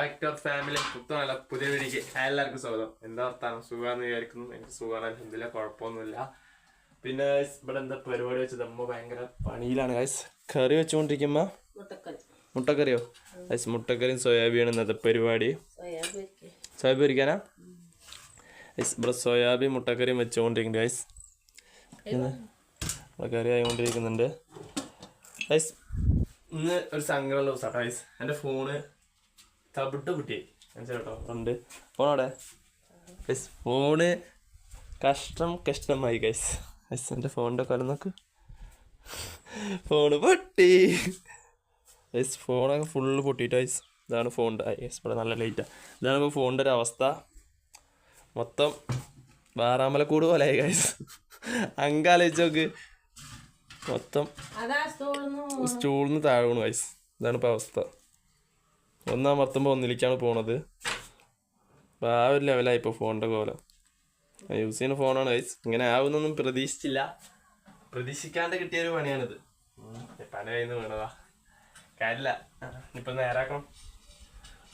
Back to family പുത്തനല്ല പുതിയ വീടിക്ക് എല്ലാവർക്കും സ്വാഗതം. എന്താ വർത്താനം? സുഖമാണെന്ന് വിചാരിക്കുന്നു. എനിക്ക് സുഖമാണ്. അലഹമില്ല കുഴപ്പമൊന്നുമില്ല. പിന്നെ ഇവിടെ എന്താ പരിപാടി വെച്ചത്? അമ്മ ഭയങ്കര പണിയിലാണ് ഗൈസ് കറി വെച്ചുകൊണ്ടിരിക്കുമ്പോ മുട്ടക്കറി. മുട്ടക്കറിയോ? ഗൈസ് മുട്ടക്കറിയും സോയാബീനും ഇന്നത്തെ പരിപാടി. സോയാബീൻ ഒരിക്കാനാ ഗൈസ് ഇവിടെ സോയാബീൻ മുട്ടക്കറിയും വെച്ചുകൊണ്ടിരിക്കുന്നുണ്ട് ഗൈസ് ഇവിടെ കറി ആയിക്കൊണ്ടിരിക്കുന്നുണ്ട്. ഗൈസ് ഇന്ന് ഒരു സങ്കടമുള്ള ദിവസമാണ് ഗൈസ് എന്റെ ഫോണ് തവിട്ട് കുട്ടിയായി മനസ്സിലാട്ടോ ഉണ്ട്. ഫോണോടെ? ഗൈസ് ഫോണ് കഷ്ടം കഷ്ടമായി ഗൈസ് ഗൈസ് എന്റെ ഫോണിന്റെ കൊല നോക്ക്. ഫോണ് പൊട്ടി. ഗൈസ് ഫോണൊക്കെ ഫുള്ള് പൊട്ടിയിട്ട് ഗൈസ് ഇതാണ് ഫോണിന്റെ ഗൈസ് ഇവിടെ നല്ല ലൈറ്റാണ് ഇതാണ് ഇപ്പോൾ ഫോണിന്റെ ഒരു അവസ്ഥ. മൊത്തം വാറാമലക്കൂട് ആയി ഗൈസ് അങ്കാലോചിച്ച് നോക്ക്. മൊത്തം സ്റ്റൂളിൽ നിന്ന് താഴെ വീണു ഗൈസ് ഇതാണ് ഇപ്പോൾ അവസ്ഥ. ഒന്നാം മർത്തുമ്പോൾ ഒന്നിലേക്കാണ് പോണത്. അപ്പോൾ ആ ഒരു ലെവലായി ഇപ്പോൾ ഫോണിന്റെ കോലം. യൂസ് ചെയ്യുന്ന ഫോണാണ് ഗൈസ് ഇങ്ങനെ ആവുന്നൊന്നും പ്രതീക്ഷിച്ചില്ല. പ്രതീക്ഷിക്കാണ്ട് കിട്ടിയ ഒരു പണിയാണിത് പല കയ്യിൽ നിന്ന് കാര്യമില്ല ഇപ്പം നേരാക്കണം.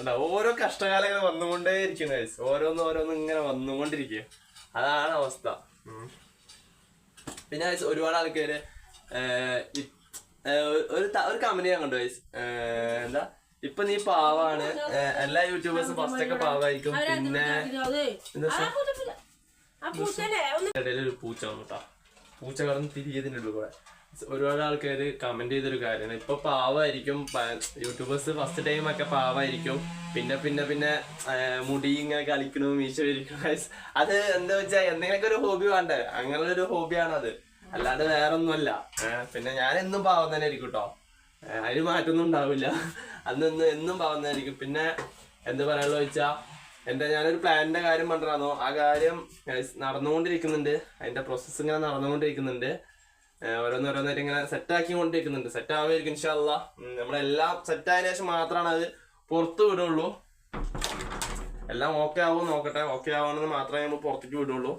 എന്താ ഓരോ കഷ്ടകാലങ്ങൾ വന്നുകൊണ്ടേ ഇരിക്കുന്നു ഗൈസ് ഓരോന്ന് ഓരോന്ന് ഇങ്ങനെ വന്നുകൊണ്ടിരിക്കുക അതാണ് അവസ്ഥ. പിന്നെ ഗൈസ് ഒരുപാട് ഏഹ്, ഒരു കമ്പനി ഒരു കമന്റ് ഞാൻ കണ്ടു ഗൈസ് എന്താ? ഇപ്പൊ നീ പാവാണ്. എല്ലാ യൂട്യൂബേഴ്സും ഫസ്റ്റ് ഒക്കെ പാവായിരിക്കും. പിന്നെ ഇടയിൽ ഒരു പൂച്ച വന്നു കേട്ടോ പൂച്ച കടന്ന് തിരികെ കൂടെ ഒരുപാട് ആൾക്കാർ കമന്റ് ചെയ്തൊരു കാര്യമാണ്. ഇപ്പൊ പാവായിരിക്കും യൂട്യൂബേഴ്സ് ഫസ്റ്റ് ടൈം ഒക്കെ പാവായിരിക്കും. പിന്നെ പിന്നെ പിന്നെ മുടി ഇങ്ങനെ കളിക്കണു മീശ ഇരിക്കണു. അത് എന്താ വെച്ചാ എന്തെങ്കിലുമൊക്കെ ഒരു ഹോബി വേണ്ടേ? അങ്ങനെ ഒരു ഹോബിയാണ് അത് അല്ലാണ്ട് വേറെ പിന്നെ ഞാൻ എന്നും പാവം തന്നെ ആയിരിക്കും കേട്ടോ അതിന് മാറ്റമൊന്നും ഉണ്ടാവില്ല. അന്ന് എന്നും പറഞ്ഞായിരിക്കും പിന്നെ എന്ത് പറയാനുള്ള വെച്ചാ എന്റെ ഞാനൊരു പ്ലാനിന്റെ കാര്യം പറഞ്ഞാന്നോ ആ കാര്യം നടന്നുകൊണ്ടിരിക്കുന്നുണ്ട്. അതിന്റെ പ്രോസസ്സ് ഇങ്ങനെ നടന്നുകൊണ്ടിരിക്കുന്നുണ്ട്. ഓരോന്നോരോന്നായിട്ട് ഇങ്ങനെ സെറ്റ് ആക്കി കൊണ്ടിരിക്കുന്നുണ്ട് സെറ്റ് ആവുമായിരിക്കും ഇൻഷാല്ല നമ്മളെല്ലാം സെറ്റ് ആയതിനു ശേഷം മാത്രമാണ് അത് പുറത്ത് വിടുള്ളൂ. എല്ലാം ഓക്കെ ആവും നോക്കട്ടെ. ഓക്കെ ആവണമെന്ന് മാത്രമേ നമ്മൾ പുറത്തേക്ക് വിടുള്ളൂ.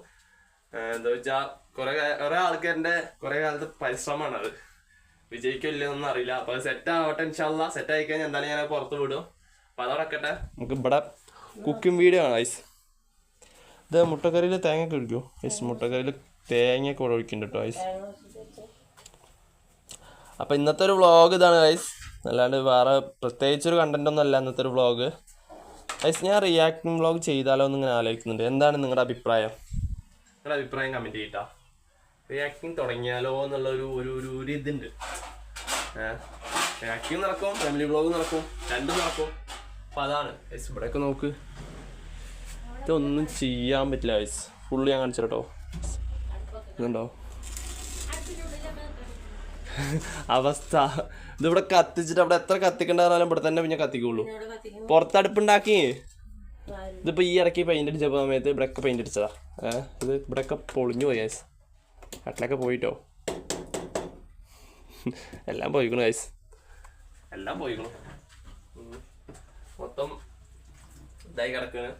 എന്താ വെച്ചാ കുറെ കുറെ ആൾക്കാരുടെ കുറെ കാലത്തെ പരിശ്രമമാണ് അത് വിജയിക്കില്ലെന്നൊന്നും അറിയില്ല. അപ്പൊ സെറ്റ് ആവട്ടെ ഇൻഷാല്ല സെറ്റ് ആയി കഴിഞ്ഞാൽ എന്തായാലും ഞാൻ പുറത്ത് വിടും. അപ്പൊ അതടക്കട്ടെ നമുക്ക് ഇവിടെ കുക്കിംഗ് വീഡിയോ ആണ് ഐസ് ഇത് മുട്ടക്കറിയിൽ തേങ്ങ ഒക്കെ ഒഴിക്കോ? ഐസ് മുട്ടക്കറിയിൽ തേങ്ങ ഒക്കെ ഒഴിക്കുന്നുണ്ട് കേട്ടോ ഐസ് അപ്പൊ ഇന്നത്തെ ഒരു വ്ളോഗ് ഇതാണ് ഐസ് അല്ലാണ്ട് വേറെ പ്രത്യേകിച്ച് ഒരു കണ്ടന്റ് ഒന്നും അല്ല ഇന്നത്തെ ഒരു വ്ളോഗ് ഐസ് ഞാൻ റിയാക്ടിങ് വ്ളോഗ് ചെയ്താലോ എന്ന് ഇങ്ങനെ ആലോചിക്കുന്നുണ്ട്. എന്താണ് നിങ്ങളുടെ അഭിപ്രായം? നിങ്ങളുടെ അഭിപ്രായം കമന്റ് ചെയ്യട്ടാ റിയാക്ടിങ് തുടങ്ങിയാലോ എന്നുള്ള ഒരു ഒരു ഒരു ഇതുണ്ട്. റിയാക്ടിങ് നടക്കും ഫാമിലി ബ്ലോഗ് നടക്കും രണ്ടും നടക്കും. അപ്പം അതാണ്. യെസ് ഇവിടെയൊക്കെ നോക്ക്. ഇതൊന്നും ചെയ്യാൻ പറ്റില്ല ഐസ് ഫുള്ള് ഞാൻ കാണിച്ചു ഇതുണ്ടോ? അവസ്ഥ. ഇതിവിടെ കത്തിച്ചിട്ട് അവിടെ എത്ര കത്തിക്കണ്ടാലും ഇവിടെ തന്നെ പിന്നെ കത്തിക്കുള്ളൂ. പുറത്തടുപ്പുണ്ടാക്കി. ഇതിപ്പോ ഈ ഇടയ്ക്ക് പെയിന്റ് അടിച്ചപ്പോ സമയത്ത് ഇവിടെയൊക്കെ പെയിന്റ് അടിച്ചതാ. ഇത് ഇവിടെയൊക്കെ പൊളിഞ്ഞു പോയി ഗൈസ് കട്ടിലൊക്കെ പോയിട്ടോ. എല്ലാം പോയിക്കണു ഗൈസ് എല്ലാം പോയിക്കണു. മൊത്തം ഇതായി കിടക്കണ്.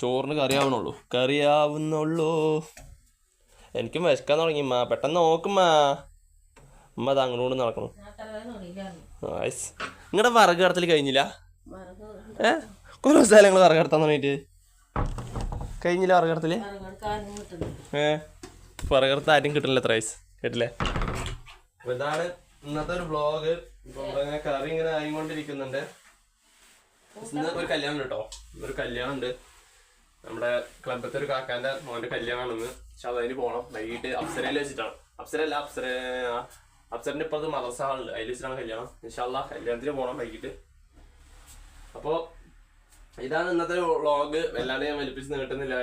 ചോറിന് കറിയാവണുള്ളൂ. കറിയാവുന്നുള്ളൂ. എനിക്കും വിശക്കാൻ തുടങ്ങി മാ പെട്ടെന്ന് നോക്കുമ്മാ ഉമ്മ അത് അങ്ങോട്ട് നടക്കണം. നൈസ് നിങ്ങളുടെ വറക് കടത്തിൽ കഴിഞ്ഞില്ല? ഏ? കുറേ ദിവസമായാലും നിങ്ങൾ വറക് കടത്താൻ തുടങ്ങിയിട്ട്. കഴിഞ്ഞില്ല പറകടത്തിൽ ഏ പറകടത്ത് കടത്ത് ആരും കിട്ടില്ല എത്ര വയസ്സ് കേട്ടില്ലേ? അപ്പൊ ഇതാണ് ഇന്നത്തെ ഒരു വ്ളോഗ് ഇപ്പൊ ഇവിടെ കറി ഇങ്ങനെ ആയിക്കൊണ്ടിരിക്കുന്നുണ്ട്. ഇന്ന് ഒരു കല്യാണം കേട്ടോ. ഒരു കല്യാണം ഉണ്ട് നമ്മുടെ ക്ലബത്തെ ഒരു കാക്കാന്റെ മോന്റെ കല്യാണമാണ് ഇന്ന് പക്ഷെ അതിന് പോണം. വൈകിട്ട് അപ്സരയിൽ വെച്ചിട്ടാണ്. അപ്സരല്ല അപ്സര ആ, അപ്സരന്റെ ഇപ്പുറത്ത് മദർസ ഹാളുണ്ട് അതിൽ വെച്ചിട്ടാണ് കല്യാണം. ഇൻഷാല്ല കല്യാണത്തിന് പോണം വൈകിട്ട്. അപ്പോ ഇതാണ് ഇന്നത്തെ വ്ളോഗ് വല്ലാണ്ട് ഞാൻ വലിപ്പിച്ച് നീട്ടുന്നില്ല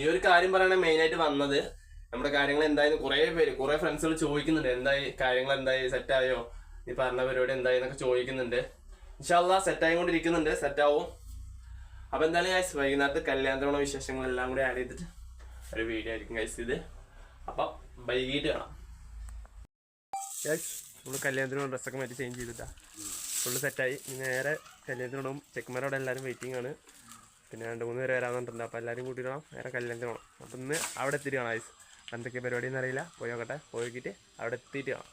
ഈ ഒരു കാര്യം പറയണ മെയിൻ ആയിട്ട് വന്നത്. നമ്മുടെ കാര്യങ്ങൾ എന്തായാലും കുറെ പേര് കുറെ ഫ്രണ്ട്സുകൾ ചോദിക്കുന്നുണ്ട്. എന്തായി കാര്യങ്ങൾ എന്തായി സെറ്റ് ആയോ? നീ പറഞ്ഞ പരിപാടി എന്തായി എന്നൊക്കെ ചോദിക്കുന്നുണ്ട്. ഇൻഷാല്ല സെറ്റ് ആയിക്കൊണ്ടിരിക്കുന്നുണ്ട്. സെറ്റ് ആവും. അപ്പൊ എന്തായാലും ഗൈസ് വൈകുന്നേരത്തെ കല്യാണത്തിനുള്ള വിശേഷങ്ങളെല്ലാം കൂടി ആഡ് ചെയ്തിട്ട് ഒരു വീഡിയോ ആയിരിക്കും ഗൈസ് ഇത്. അപ്പൊ വൈകിട്ട് കാണാം. നമ്മൾ കല്യാണത്തിനോട് ഡ്രസ്സൊക്കെ മാറ്റി ചേഞ്ച് ചെയ്തിട്ടാ. ഫുള്ള് സെറ്റായി നേരെ കല്യാണത്തിനോടും ചെക്കന്മാരോടെ എല്ലാവരും വെയിറ്റിംഗ് ആണ്. പിന്നെ രണ്ട് മൂന്ന് പേര് പറഞ്ഞിട്ടുണ്ട്. അപ്പോൾ എല്ലാവരും കൂട്ടിയിടണം നേരെ കല്യാണത്തിന് പോകണം അപ്പം ഇന്ന് അവിടെ എത്തിയിട്ട് കാണാം ഐസ് എന്തൊക്കെ പരിപാടി എന്നറിയില്ല പോയി നോക്കട്ടെ. പോയി നോക്കിയിട്ട് അവിടെ എത്തിയിട്ട് കാണാം.